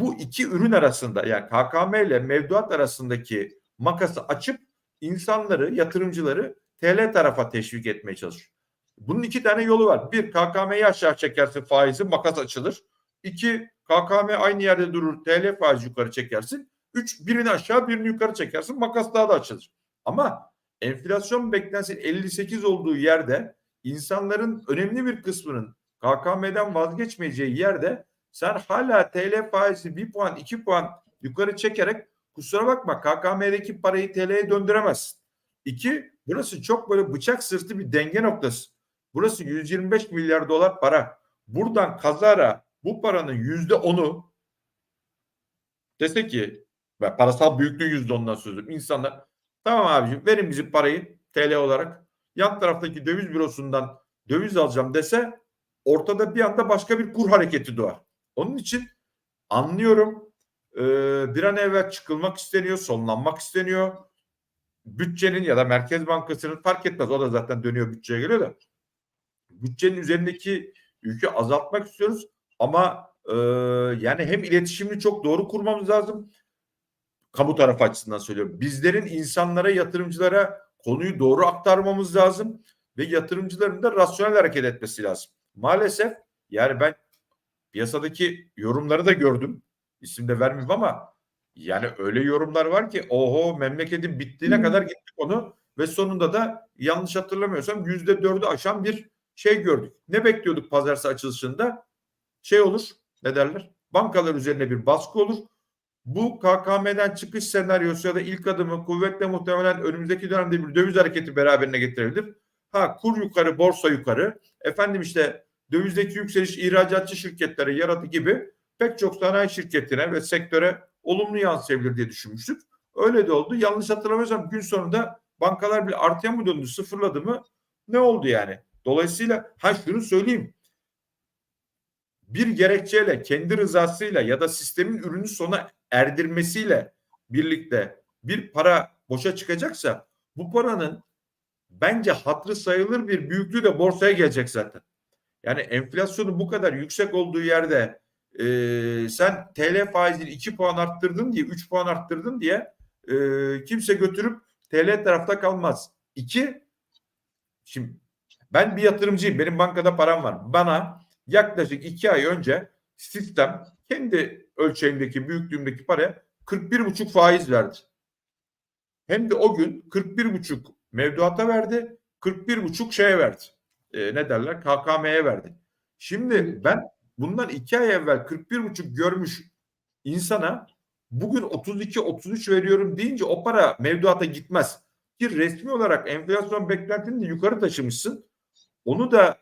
bu iki ürün arasında yani KKM ile mevduat arasındaki makası açıp insanları, yatırımcıları TL tarafa teşvik etmeye çalışıyor. Bunun iki tane yolu var. Bir, KKM'yi aşağı çekersin faizi makas açılır. İki, KKM aynı yerde durur TL faizi yukarı çekersin. Üç, birini aşağı birini yukarı çekersin makas daha da açılır. Ama enflasyon beklentisi 58 olduğu yerde insanların önemli bir kısmının KKM'den vazgeçmeyeceği yerde sen hala TL faizi bir puan iki puan yukarı çekerek kusura bakma KKM'deki parayı TL'ye döndüremezsin. İki, burası çok böyle bıçak sırtı bir denge noktası. Burası 125 milyar dolar para. Buradan kazara bu paranın yüzde onu dese ki ve parasal büyüklüğü yüzde ondan sözüm. İnsanlar tamam abicim verin bizim parayı TL olarak yan taraftaki döviz bürosundan döviz alacağım dese ortada bir anda başka bir kur hareketi doğar. Onun için anlıyorum e, bir an evvel çıkılmak isteniyor, sonlanmak isteniyor. Bütçenin ya da Merkez Bankası'nın fark etmez. O da zaten dönüyor bütçeye geliyor da. Bütçenin üzerindeki yükü azaltmak istiyoruz. Ama e, yani hem iletişimini çok doğru kurmamız lazım. Kamu tarafı açısından söylüyorum. Bizlerin insanlara, yatırımcılara konuyu doğru aktarmamız lazım. Ve yatırımcıların da rasyonel hareket etmesi lazım. Maalesef yani ben piyasadaki yorumları da gördüm. İsim de vermeyeyim ama yani öyle yorumlar var ki oho memleketin bittiğine Hı. kadar gittik onu ve sonunda da yanlış hatırlamıyorsam yüzde dördü aşan bir şey gördük. Ne bekliyorduk pazartesi açılışında? Şey olur ne derler? Bankalar üzerine bir baskı olur. Bu KKM'den çıkış senaryosu ya da ilk adımı kuvvetle muhtemelen önümüzdeki dönemde bir döviz hareketi beraberine getirebilir. Ha kur yukarı, borsa yukarı. Efendim işte dövizdeki yükseliş ihracatçı şirketlere yaradı gibi pek çok sanayi şirketine ve sektöre olumlu yansıyabilir diye düşünmüştük. Öyle de oldu. Yanlış hatırlamıyorsam gün sonunda bankalar bir artıya mı döndü, sıfırladı mı? Ne oldu yani? Dolayısıyla ha şunu söyleyeyim. Bir gerekçeyle, kendi rızasıyla ya da sistemin ürünü sona erdirmesiyle birlikte bir para boşa çıkacaksa bu paranın bence hatrı sayılır bir büyüklüğü de borsaya gelecek zaten. Yani enflasyonun bu kadar yüksek olduğu yerde e, sen TL faizini 2 puan arttırdın diye 3 puan arttırdın diye e, kimse götürüp TL tarafta kalmaz. İki, şimdi ben bir yatırımcıyım. Benim bankada param var. Bana yaklaşık iki ay önce sistem kendi ölçeğimdeki büyüklüğümdeki paraya 41,5 faiz verdi. Hem de o gün 41,5 mevduata verdi. 41,5 şeye verdi. E, ne derler? KKM'ye verdi. Şimdi ben bundan iki ay evvel 41,5 görmüş insana bugün 32-33 veriyorum deyince o para mevduata gitmez. Ki resmi olarak enflasyon beklentini de yukarı taşımışsın. Onu da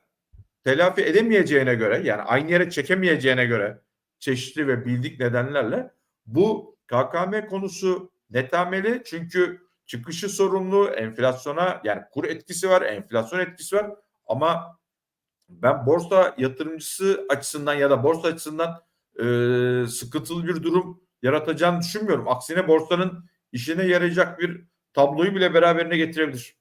telafi edemeyeceğine göre yani aynı yere çekemeyeceğine göre çeşitli ve bildik nedenlerle bu KKM konusu netameli çünkü çıkışı sorumlu enflasyona yani kur etkisi var enflasyon etkisi var ama ben borsa yatırımcısı açısından ya da borsa açısından e, sıkıntılı bir durum yaratacağını düşünmüyorum. Aksine borsanın işine yarayacak bir tabloyu bile beraberine getirebilir.